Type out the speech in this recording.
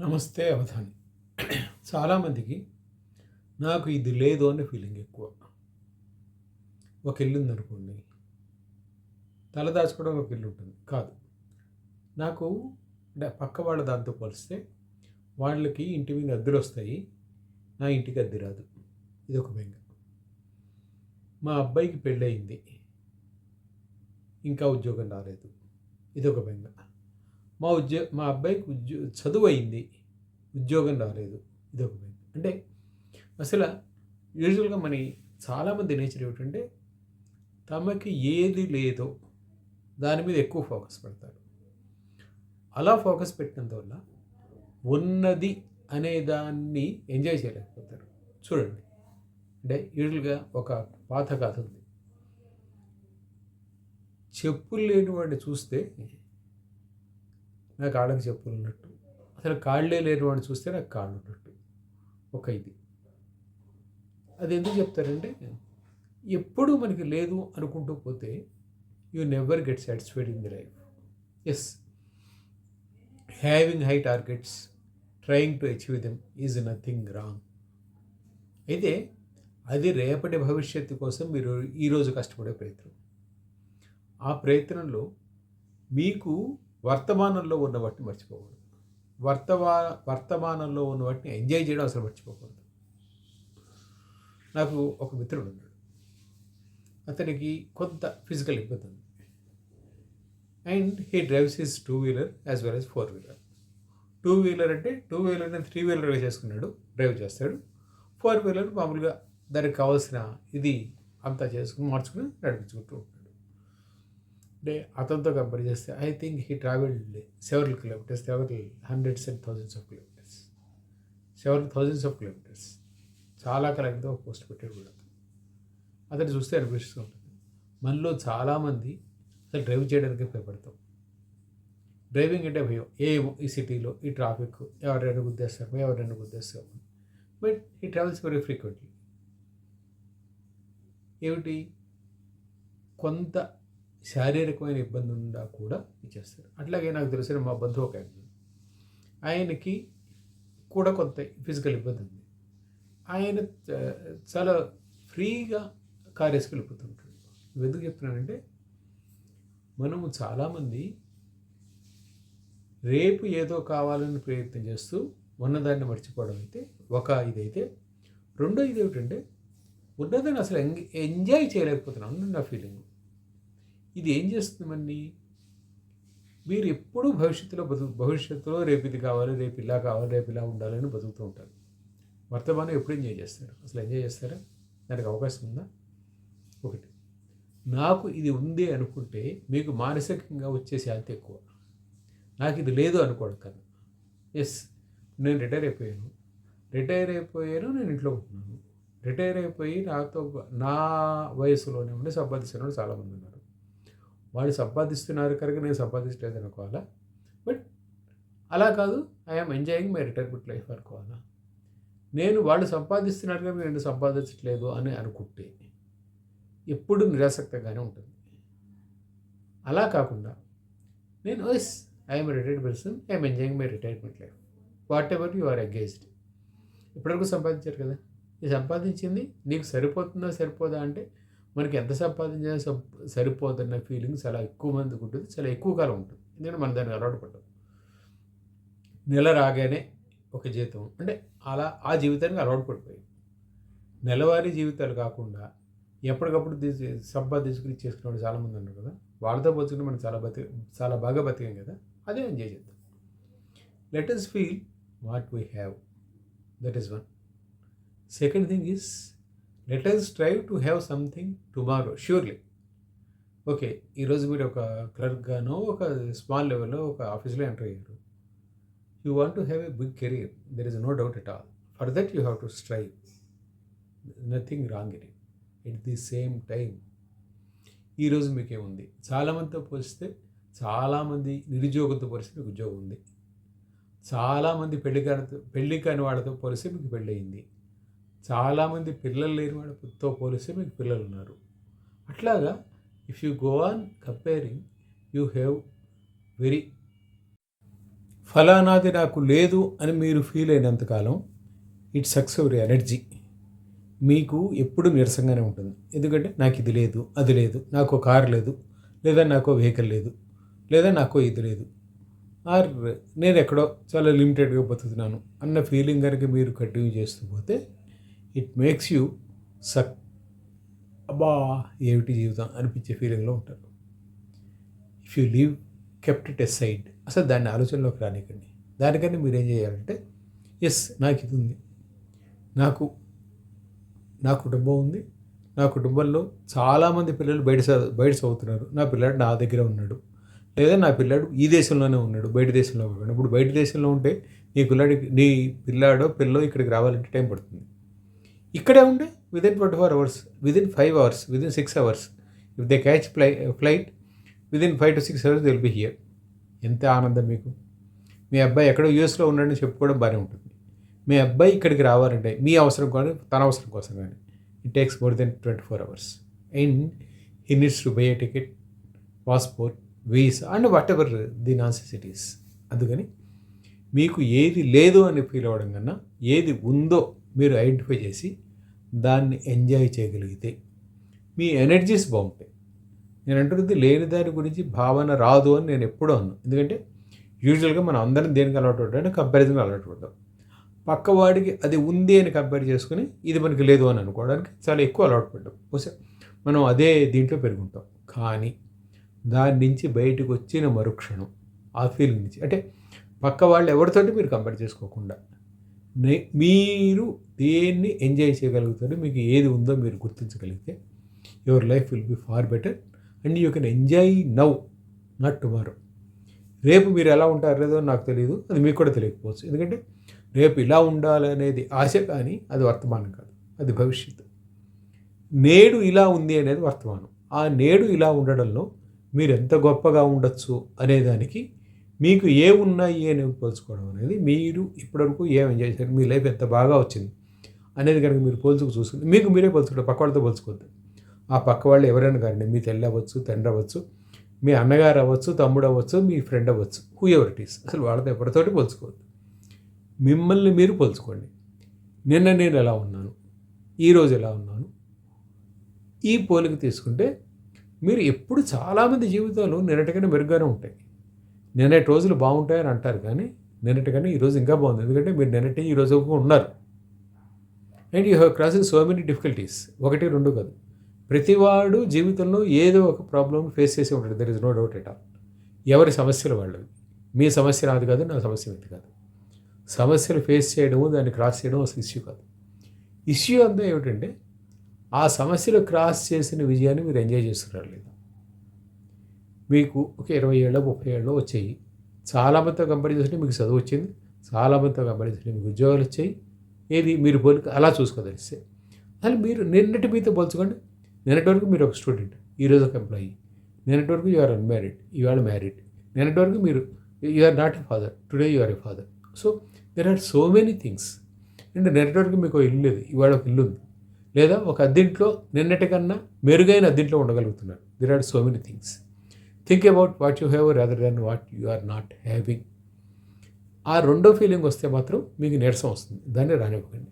నమస్తే అవధాని. చాలామందికి నాకు ఇది లేదు అనే ఫీలింగ్ ఎక్కువ. ఒక ఇల్లు ఉందనుకోండి తల దాచుకోవడం ఒక ఇల్లు ఉంటుంది కాదు. నాకు అంటే పక్క వాళ్ళ దాంతో పోలిస్తే వాళ్ళకి ఇంటి మీద అద్దెలు వస్తాయి నా ఇంటికి అద్దె రాదు. ఇది ఒక బెంగ. మా అబ్బాయికి పెళ్ళయింది ఇంకా ఉద్యోగం రాలేదు. ఇది ఒక బెంగ. మా ఉద్యో మా అబ్బాయికి ఉద్యో చదువు అయింది. ఉద్యోగం రాలేదు. ఇదొక అంటే అసలు యూజువల్గా మన చాలామంది నేచర్ ఏమిటంటే తమకి ఏది లేదో దాని మీద ఎక్కువ ఫోకస్ పెడతారు. అలా ఫోకస్ పెట్టినందువల్ల ఉన్నది అనే దాన్ని ఎంజాయ్ చేయలేకపోతారు. చూడండి. అంటే యూజువల్గా ఒక పాత కథ ఉంది. చెప్పులు లేని వాడిని చూస్తే నాకు కాళ్ళకి చెప్పులు ఉన్నట్టు అసలు కాళ్ళే లేని వాడిని చూస్తే నాకు కాళ్ళు ఉన్నట్టు. ఒక ఇది. అది ఎందుకు చెప్తారంటే ఎప్పుడు మనకి లేదు అనుకుంటూ పోతే you never get satisfied in the life. Yes having high targets trying to achieve them is nothing wrong అయితే అది రేపటి భవిష్యత్తు కోసం మీరు ఈరోజు కష్టపడే ప్రయత్నం. ఆ ప్రయత్నంలో మీకు వర్తమానంలో ఉన్న వాటిని మర్చిపోకూడదు. వర్తమా వర్తమానంలో ఉన్న వాటిని ఎంజాయ్ చేయడం అసలు మర్చిపోకూడదు. నాకు ఒక మిత్రుడు ఉన్నాడు అతనికి కొంత ఫిజికల్ ఇబ్బంది ఉంది. And he drives his two wheeler as well as four wheeler. Two wheeler అంటే టూ వీలర్ని త్రీ వీలర్గా చేసుకున్నాడు డ్రైవ్ చేస్తాడు. ఫోర్ వీలర్ మామూలుగా దానికి కావాల్సిన ఇది అంతా చేసుకుని మార్చుకుని నడిపించుకుంటూ ఉంటాడు. అంటే అతనితో కంపేర్ చేస్తే I think he travelled several kilometres several hundreds and thousands of kilometres several thousands of kilometres చాలా కాలంతో పోస్ట్ పెట్టాడు కూడా అతను. చూస్తే అనిపిస్తూ ఉంటుంది. మనలో చాలామంది అసలు డ్రైవ్ చేయడానికి భయపడతాం. డ్రైవింగ్ అంటే భయం. ఏ ఈ సిటీలో ఈ ట్రాఫిక్ ఎవరైనా గుద్దేస్తాము ఎవరైనా గుద్దేస్తాము బట్ ఈ ట్రావెల్స్ వెరీ ఫ్రీక్వెంట్లీ ఏమిటి? కొంత శారీరకమైన ఇబ్బంది ఉండా కూడా ఇచ్చేస్తారు. అట్లాగే నాకు తెలిసిన మా బంధువు ఒక ఆయన ఆయనకి కూడా కొంత ఫిజికల్ ఇబ్బంది ఉంది. ఆయన చాలా ఫ్రీగా కార్ వెళ్ళిపోతుంటాడు ఎందుకు చెప్తున్నానంటే మనము చాలామంది రేపు ఏదో కావాలని ప్రయత్నం చేస్తూ ఉన్నదాన్ని మర్చిపోవడం అయితే ఒక ఇదైతే రెండో ఇది ఏమిటంటే ఉన్నదాన్ని అసలు ఎంజాయ్ చేయలేకపోతున్నాం. నా ఫీలింగ్ ఇది ఏం చేస్తుంది మన్ని మీరు ఎప్పుడూ భవిష్యత్తులో బతుకు భవిష్యత్తులో రేపు ఇది కావాలి రేపు ఇలా కావాలి రేపు ఇలా ఉండాలని బతుకుతూ ఉంటారు. వర్తమానం ఎప్పుడు ఎంజాయ్ చేస్తారు? అసలు ఎంజాయ్ చేస్తారా? దానికి అవకాశం ఉందా? ఒకటి. నాకు ఇది ఉంది అనుకుంటే మీకు మానసికంగా వచ్చే శాంతి ఎక్కువ. నాకు ఇది లేదు అనుకోవడం కదా. ఎస్ నేను రిటైర్ అయిపోయాను. రిటైర్ అయిపోయాను నేను ఇంట్లో ఉంటున్నాను. రిటైర్ అయిపోయి నాతో నా వయసులోనే ఉండి సంపాదించిన వాళ్ళు చాలామంది ఉన్నారు. వాళ్ళు సంపాదిస్తున్నారు కనుక నేను సంపాదించలేదు అనుకోవాలా? బట్ అలా కాదు I'm enjoying my retirement life అనుకోవాలా? నేను వాళ్ళు సంపాదిస్తున్నారు కనుక నేను సంపాదించట్లేదు అని అనుకుంటే ఎప్పుడు నిరాసక్తంగానే ఉంటుంది. అలా కాకుండా నేను yes I'm retired person I'm enjoying my retirement life whatever you are against ఇప్పటివరకు సంపాదించారు కదా? ఇది సంపాదించింది నీకు సరిపోతుందా సరిపోదా అంటే మనకి ఎంత సంపాదించినా సరిపోదన్న ఫీలింగ్ చాలా ఎక్కువ మందికి ఉంటుంది చాలా ఎక్కువ కాలం ఉంటుంది. ఎందుకంటే మన దాన్ని అలవాటు పడ్డాం. నెల రాగానే ఒక జీతం అంటే అలా ఆ జీవితానికి అలవాటు పడిపోయి. నెలవారీ జీవితాలు కాకుండా ఎప్పటికప్పుడు సంపాదించుకుని చేసుకునే వాళ్ళు చాలామంది ఉన్నారు కదా. వాళ్ళతో పోల్చుకుంటే మనం చాలా బతి చాలా బాగా బతికాం కదా. అదే ఎంజాయ్ చేద్దాం let us feel what we have that is one second thing is let us strive to have something tomorrow surely okay ఈరోజు మీరు ఒక క్లర్క్గానో ఒక స్మాల్ లెవెల్లో ఒక ఆఫీస్లో ఎంటర్ అయ్యారు. You want to have a big career there is no doubt at all for that you have to strive nothing wrong in it at the same time ఈరోజు మీకేముంది చాలామందితో పోలిస్తే చాలామంది నిరుద్యోగంతో పోలిస్తే మీకు ఉద్యోగం ఉంది. చాలామంది పెళ్ళి కాని పెళ్ళి కాని వాళ్ళతో పోలిస్తే మీకు పెళ్ళయింది చాలామంది పిల్లలు లేని వాడితో పోలిస్తే మీకు పిల్లలు ఉన్నారు. అట్లాగా if you go on comparing you have very ఫలానాది నాకు లేదు అని మీరు ఫీల్ అయినంతకాలం ఇట్ సక్స్ యువర్ ఎనర్జీ మీకు ఎప్పుడు నీరసంగానే ఉంటుంది. ఎందుకంటే నాకు ఇది లేదు అది లేదు నాకు కారు లేదు లేదా నాకు వెహికల్ లేదు లేదా నాకు ఇది లేదు. ఆర్ నేను ఎక్కడో చాలా లిమిటెడ్గా బతుకుతున్నాను అన్న ఫీలింగ్ కనుక మీరు కంటిన్యూ చేస్తూ పోతే ఇట్ మేక్స్ యూ సక్ అబ్బా ఏమిటి జీవితం అనిపించే ఫీలింగ్లో ఉంటారు. If you leave kept it aside అసలు దాన్ని ఆలోచనలోకి రానికండి. దానికన్నా మీరు ఏం చేయాలంటే ఎస్ నాకు ఇది ఉంది. నాకు నా కుటుంబం ఉంది. నా కుటుంబంలో చాలామంది పిల్లలు బయట బయట చదువుతున్నారు. నా పిల్లాడు నా దగ్గర ఉన్నాడు. లేదా నా పిల్లాడు ఈ దేశంలోనే ఉన్నాడు బయట దేశంలో ఉన్నాడు. ఇప్పుడు బయట దేశంలో ఉంటే నీ పిల్లాడి నీ పిల్లాడో పిల్లో ఇక్కడికి రావాలంటే టైం పడుతుంది. ఇక్కడే ఉండి within twenty four hours within five hours within six hours if they catch fly flight within five to six hours will be here ఎంత ఆనందం మీకు. మీ అబ్బాయి ఎక్కడో యూఎస్లో ఉన్నాడని చెప్పుకోవడం బాగానే ఉంటుంది. మీ అబ్బాయి ఇక్కడికి రావాలంటే మీ అవసరం కానీ తన అవసరం కోసం కానీ it takes more than twenty four hours and he needs to buy a ticket passport visa and whatever the necessities అందుకని మీకు ఏది లేదు అని ఫీల్ అవ్వడం కన్నా ఏది ఉందో మీరు ఐడెంటిఫై చేసి దాన్ని ఎంజాయ్ చేయగలిగితే మీ ఎనర్జీస్ బాగుంటాయి. నేను అంటున్నది లేని దాని గురించి భావన రాదు అని నేను ఎప్పుడూ అన్నాను ఎందుకంటే యూజువల్గా మనం అందరం దేనికి అలవాటు పడ్డాం కంపారిజన్ అలవాటు పడ్డాం. పక్కవాడికి అది ఉంది అని కంపేర్ చేసుకుని ఇది మనకి లేదు అని అనుకోవడానికి చాలా ఎక్కువ అలవాటు పడ్డాం. బహుశా మనం అదే దీంట్లో పెరుగుంటాం. కానీ దాని నుంచి బయటకు వచ్చిన మరుక్షణం ఆ ఫీలింగ్ నుంచి. అంటే పక్క వాళ్ళు ఎవరితోటి మీరు కంపేర్ చేసుకోకుండా మీరు దేన్ని ఎంజాయ్ చేయగలుగుతారో మీకు ఏది ఉందో మీరు గుర్తించగలిగితే your life will be far better. And you can enjoy now not tomorrow. రేపు మీరు ఎలా ఉంటారు లేదో నాకు తెలియదు అది మీకు కూడా తెలియకపోవచ్చు. ఎందుకంటే రేపు ఇలా ఉండాలనేది ఆశ కానీ అది వర్తమానం కాదు అది భవిష్యత్తు. నేడు ఇలా ఉంది అనేది వర్తమానం. ఆ నేడు ఇలా ఉండడంలో మీరు ఎంత గొప్పగా ఉండొచ్చు అనేదానికి మీకు ఏ ఉన్నాయి అని పోల్చుకోవడం అనేది మీరు ఇప్పటివరకు ఏం ఎంజాయ్ చేశారు? మీ లైఫ్ ఎంత బాగా వచ్చింది? అనేది కనుక మీరు పోల్చుకు చూసుకుంటే మీకు మీరే పోల్చుకోండి పక్క వాళ్ళతో పోల్చుకోవద్దు. ఆ పక్క వాళ్ళు ఎవరైనా కానీ మీ తల్లి అవ్వచ్చు తండ్రి అవ్వచ్చు మీ అన్నగారు అవ్వచ్చు తమ్ముడు అవ్వచ్చు మీ ఫ్రెండ్ అవ్వచ్చు హూ ఎవర్ ఇట్ ఈస్ అసలు వాళ్ళతో ఎవరితోటి పోల్చుకోవద్దు. మిమ్మల్ని మీరు పోల్చుకోండి. నిన్న నేను ఎలా ఉన్నాను? ఈరోజు ఎలా ఉన్నాను? ఈ పోలిక తీసుకుంటే మీరు ఎప్పుడు చాలామంది జీవితాలు నిన్నటికైనా మెరుగ్గానే ఉంటాయి. నిన్నటి రోజులు బాగుంటాయని అంటారు కానీ నిన్నటి కానీ ఈరోజు ఇంకా బాగుంది. ఎందుకంటే మీరు నిన్నటి ఈ రోజు ఉన్నారు. And you have crossing so many difficulties ఒకటి రెండు కాదు. ప్రతివాడు జీవితంలో ఏదో ఒక ప్రాబ్లం ఫేస్ చేసి ఉంటాడు. There is no doubt at all ఎవరి సమస్యలు వాళ్ళవి? మీ సమస్య నాది కాదు నా సమస్య ఇది కాదు. సమస్యలు ఫేస్ చేయడము దాన్ని క్రాస్ చేయడం అసలు ఇష్యూ కాదు. ఇష్యూ అంతా ఏమిటంటే ఆ సమస్యలు క్రాస్ చేసిన విజయాన్ని మీరు ఎంజాయ్ చేస్తున్నారు లేదా. మీకు ఒక ఇరవై ఏళ్ళు ముప్పై ఏళ్ళు వచ్చాయి. చాలామందితో కంపేర్ చేస్తుంటే మీకు చదువు వచ్చింది. చాలామందితో కంపేర్ చేస్తుంటే మీకు ఉద్యోగాలు వచ్చాయి. ఏది మీరు పోలిక అలా చూసుకోదలిస్తే అసలు మీరు నిన్నటి మీతో పోల్చుకోండి. నిన్నటి వరకు మీరు ఒక స్టూడెంట్ ఈరోజు ఒక ఎంప్లాయీ. నిన్నటి వరకు యు ఆర్ అన్మ్యారీడ్ ఇవాళ మ్యారీడ్. నిన్నటి వరకు మీరు you are not a father today you are a father. So there are so many things. అంటే నిన్నటి వరకు మీకు ఇల్లు లేదు ఇవాళ ఒక ఇల్లు ఉంది. లేదా ఒక అద్దెంట్లో నిన్నటి కన్నా మెరుగైన అద్దెంట్లో ఉండగలుగుతున్నారు. There are so many things. Think about what you have rather than what you are not having ఆ రెండో ఫీలింగ్ వస్తే మాత్రం మీకు నీరసం వస్తుంది. దాన్ని రానివ్వకండి.